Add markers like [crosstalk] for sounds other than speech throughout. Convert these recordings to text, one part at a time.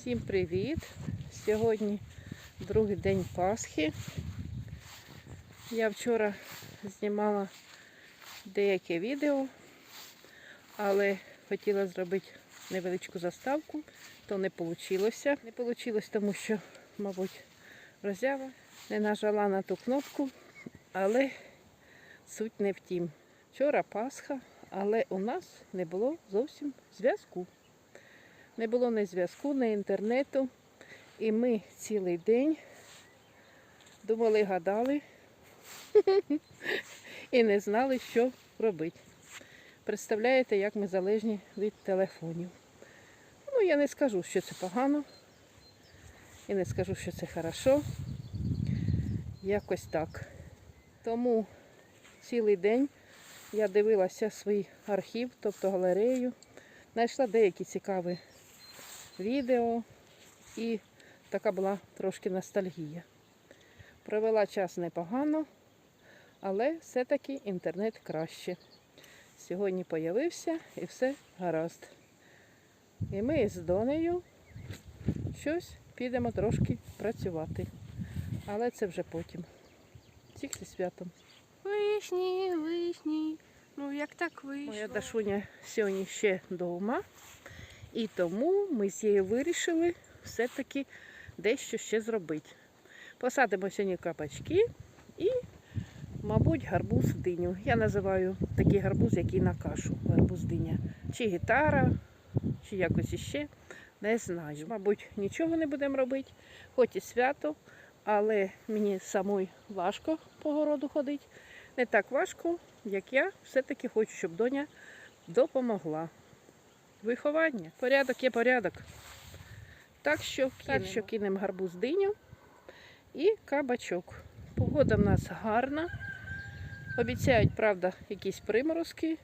Всім привіт! Сьогодні другий день Пасхи. Я вчора знімала деяке відео, але хотіла зробити невеличку заставку, то не вийшло. Не вийшло, тому що, мабуть, розява не нажала на ту кнопку, але суть не в тім. Вчора Пасха, але у нас не було зовсім зв'язку. Не було ні зв'язку, ні інтернету. І ми цілий день думали, гадали [laughs] і не знали, що робити. Представляєте, як ми залежні від телефонів. Ну, я не скажу, що це погано. І не скажу, що це хорошо. Якось так. Тому цілий день я дивилася свій архів, тобто галерею. Знайшла деякі цікаві відео і така була трошки ностальгія. Провела час непогано, але все-таки інтернет краще. Сьогодні появився і все гаразд. І ми з Донею щось підемо трошки працювати. Але це вже потім. Зі святом. Вишні, вишні. Ну як так вийшло? Моя Дашуня сьогодні ще вдома. І тому ми з нею вирішили все-таки дещо ще зробити. Посадимо сьогодні кабачки і, мабуть, гарбуз диню. Я називаю такий гарбуз, який на кашу. Гарбуз диня. Чи гітара, чи якось іще. Не знаю. Мабуть, нічого не будемо робити, хоч і свято, але мені самой важко по городу ходити. Не так важко, як я. Все-таки хочу, щоб доня допомогла. Виховання. Порядок є порядок. Так що, так що кинемо гарбуз диню і кабачок. Погода в нас гарна. Обіцяють, правда, якісь приморозки.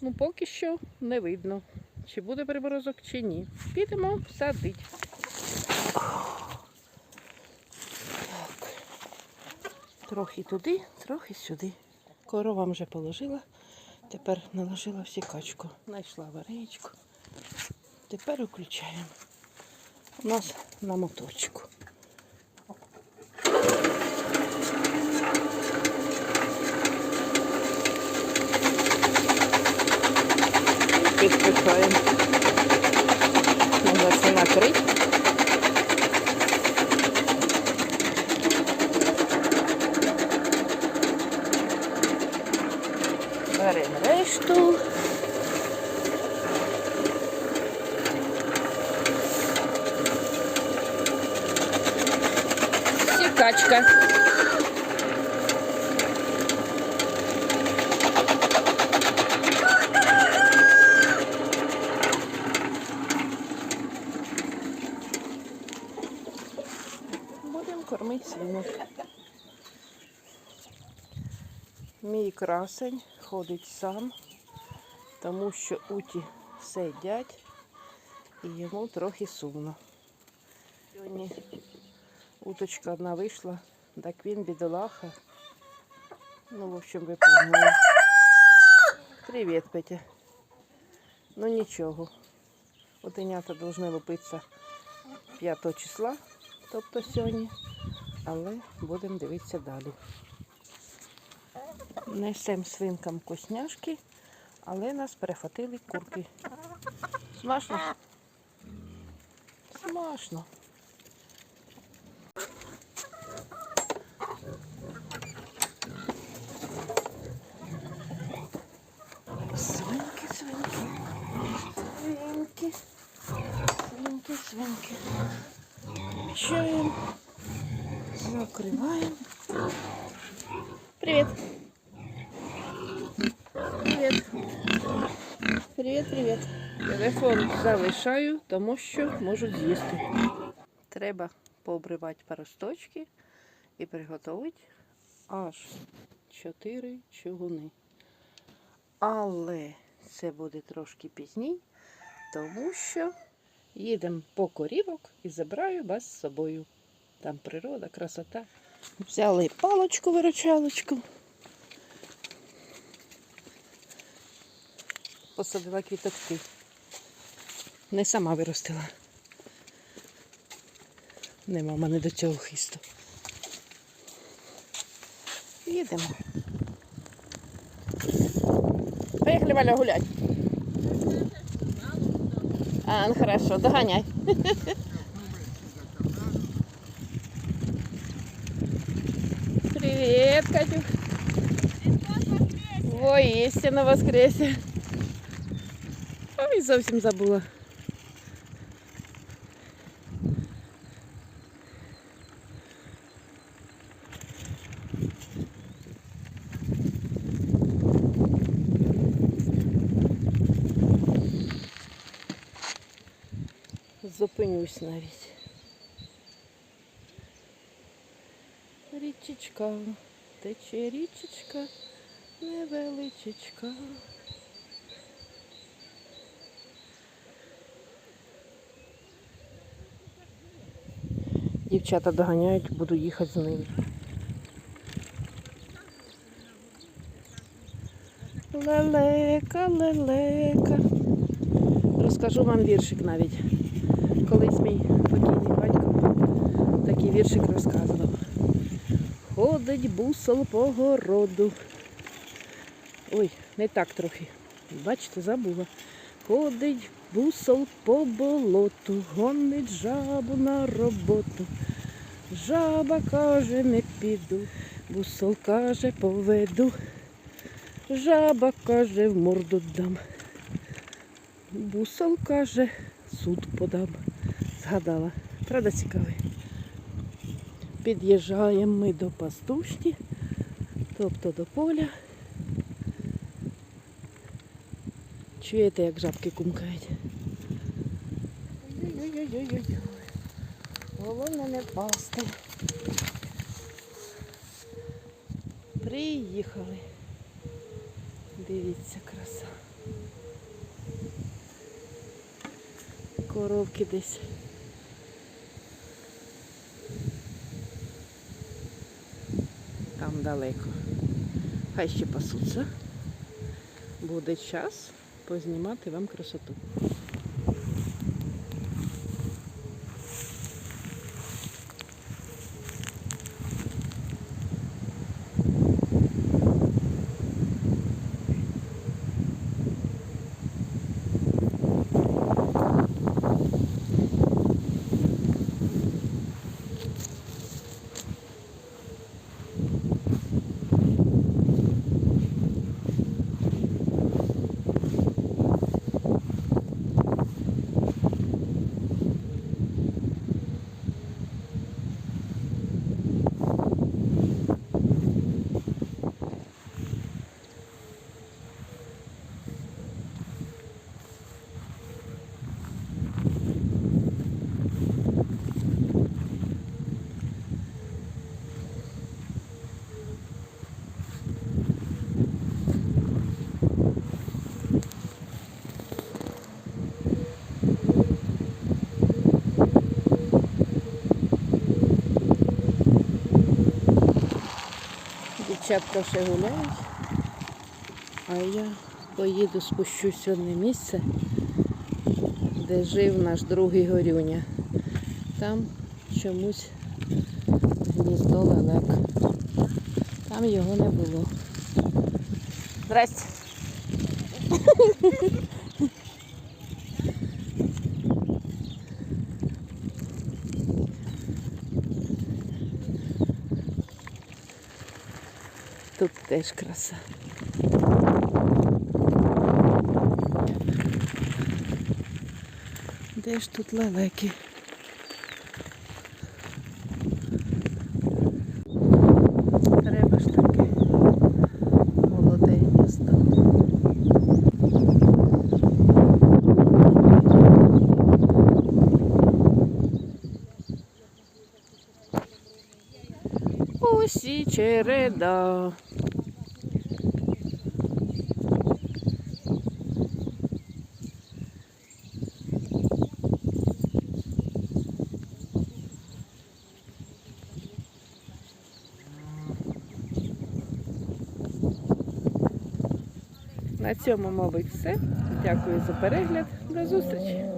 Ну, поки що не видно, чи буде приморозок, чи ні. Підемо садити. Трохи туди, трохи сюди. Коровам вже положила. Тепер наложила всі качку. Знайшла вареничку. Тепер включаємо. У нас на моточку. Підпихаємо. Треба це накрити. Беремо решту. Сікачка. Будемо кормити свинок. Мій красень ходить сам, тому що уті сидять і йому трохи сумно. Сьогодні уточка одна вийшла, так він бідолаха. Ну, в общем, ви. Привіт, Петя. Ну нічого. Утенята повинні лупитися 5 числа, тобто сьогодні, але будемо дивитися далі. Несемо свинкам косняшки, але нас перехватили курки. Смачно? Смачно. Привіт. Привіт, привіт. Телефон залишаю, тому що можуть з'їсти. Треба пообривати паросточки і приготувати аж 4 чугуни. Але це буде трошки пізніше, тому що їдемо по корівок і забираю вас з собою. Там природа, красота. Взяли палочку, Посадила квіточки. Не сама виростила. Нема в мене до цього хисту. Їдемо. Поїхали, Валя, гулять. А, ну хорошо, доганяй. Привет, Катюх. Воістину воскресе. Зовсім забула. Зупинюсь навіть. Річечка, тече річечка, невеличечка. Дівчата доганяють, буду їхати з ними. Лелека, лелека. Розкажу вам віршик навіть. Колись мій покійний батько такий віршик розказував. Ходить бусол по городу. Ой, не так трохи. Бачите, забула. Ходить бусол по болоту, гонить жабу на роботу. Жаба каже, не піду, бусол каже, поведу. Жаба каже, в морду дам. Бусол каже, суд подам. Згадала. Правда цікавий? Під'їжджаємо ми до пастушні, тобто до поля. Чуєте, як жабки кумкають? Ой-ой-ой-ой-ой. Головне не впасти. Приїхали. Дивіться, краса. Коровки десь. Там далеко. Хай ще пасуться. Буде час познімати вам красоту. Дівчатка ще гуляють, а я поїду спущусь в одне місце, де жив наш другий горюня. Там чомусь гніздо лелек. Там його не було. Здрасте. Тут теж краса. Де ж тут лелеки? Треба ж таке молоде гніздо. Усі череда. Цьому, мабуть, все. Дякую за перегляд. До зустрічі!